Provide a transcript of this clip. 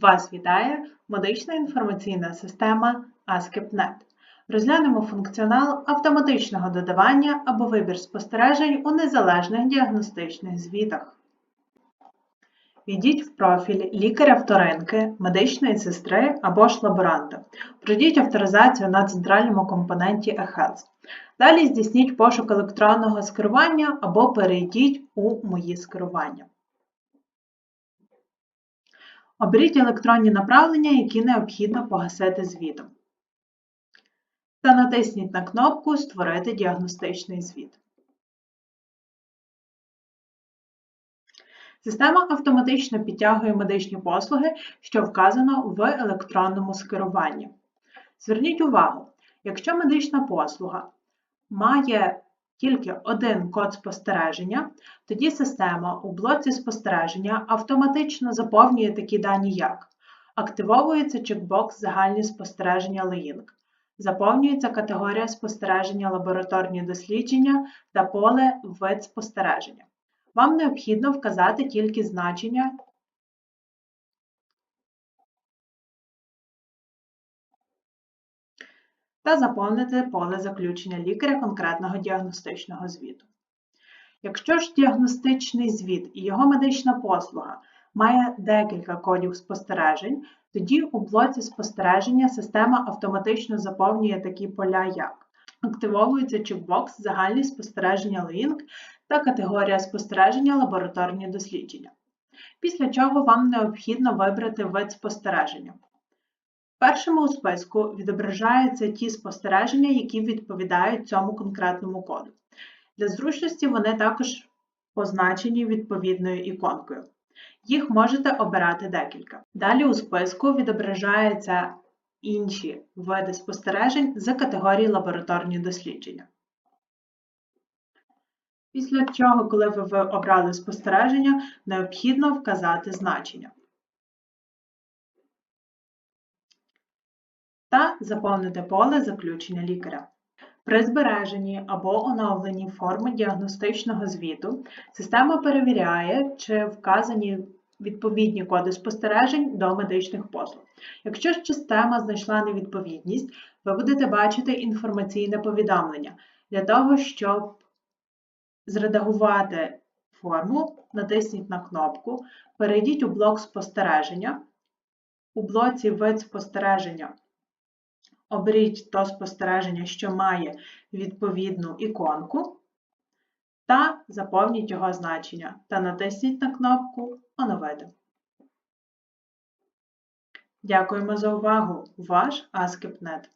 Вас вітає медична інформаційна система ASCII.NET. Розглянемо функціонал автоматичного додавання або вибір спостережень у незалежних діагностичних звітах. Війдіть в профіль лікаря-вторинки, медичної сестри або ж лаборанта. Пройдіть авторизацію на центральному компоненті eHealth. Далі здійсніть пошук електронного скерування або перейдіть у Мої скерування. Оберіть електронні направлення, які необхідно погасити звітом. Та натисніть на кнопку Створити діагностичний звіт. Система автоматично підтягує медичні послуги, що вказано в електронному скеруванні. Зверніть увагу, якщо медична послуга має тільки один код спостереження, тоді система у блоці спостереження автоматично заповнює такі дані, як активовується чекбокс Загальні спостереження LEING, заповнюється категорія спостереження лабораторні дослідження та поле вид спостереження. Вам необхідно вказати тільки значення та заповнити поле заключення лікаря конкретного діагностичного звіту. Якщо ж діагностичний звіт і його медична послуга має декілька кодів спостережень, тоді у блоці спостереження система автоматично заповнює такі поля, як активовується чекбокс Загальні спостереження LINK та категорія спостереження лабораторні дослідження. Після чого вам необхідно вибрати вид спостереження. В першому у списку відображаються ті спостереження, які відповідають цьому конкретному коду. Для зручності вони також позначені відповідною іконкою. Їх можете обирати декілька. Далі у списку відображаються інші види спостережень за категорії лабораторні дослідження. Після чого, коли ви обрали спостереження, необхідно вказати значення. Та заповнити поле заключення лікаря. При збереженні або оновленні форми діагностичного звіту система перевіряє, чи вказані відповідні коди спостережень до медичних послуг. Якщо ж система знайшла невідповідність, ви будете бачити інформаційне повідомлення. Для того, щоб зредагувати форму, натисніть на кнопку, перейдіть у блок спостереження. У блоці вид спостереження оберіть то спостереження, що має відповідну іконку, та заповніть його значення та натисніть на кнопку Оновити. Дякуємо за увагу! Ваш ASCII.NET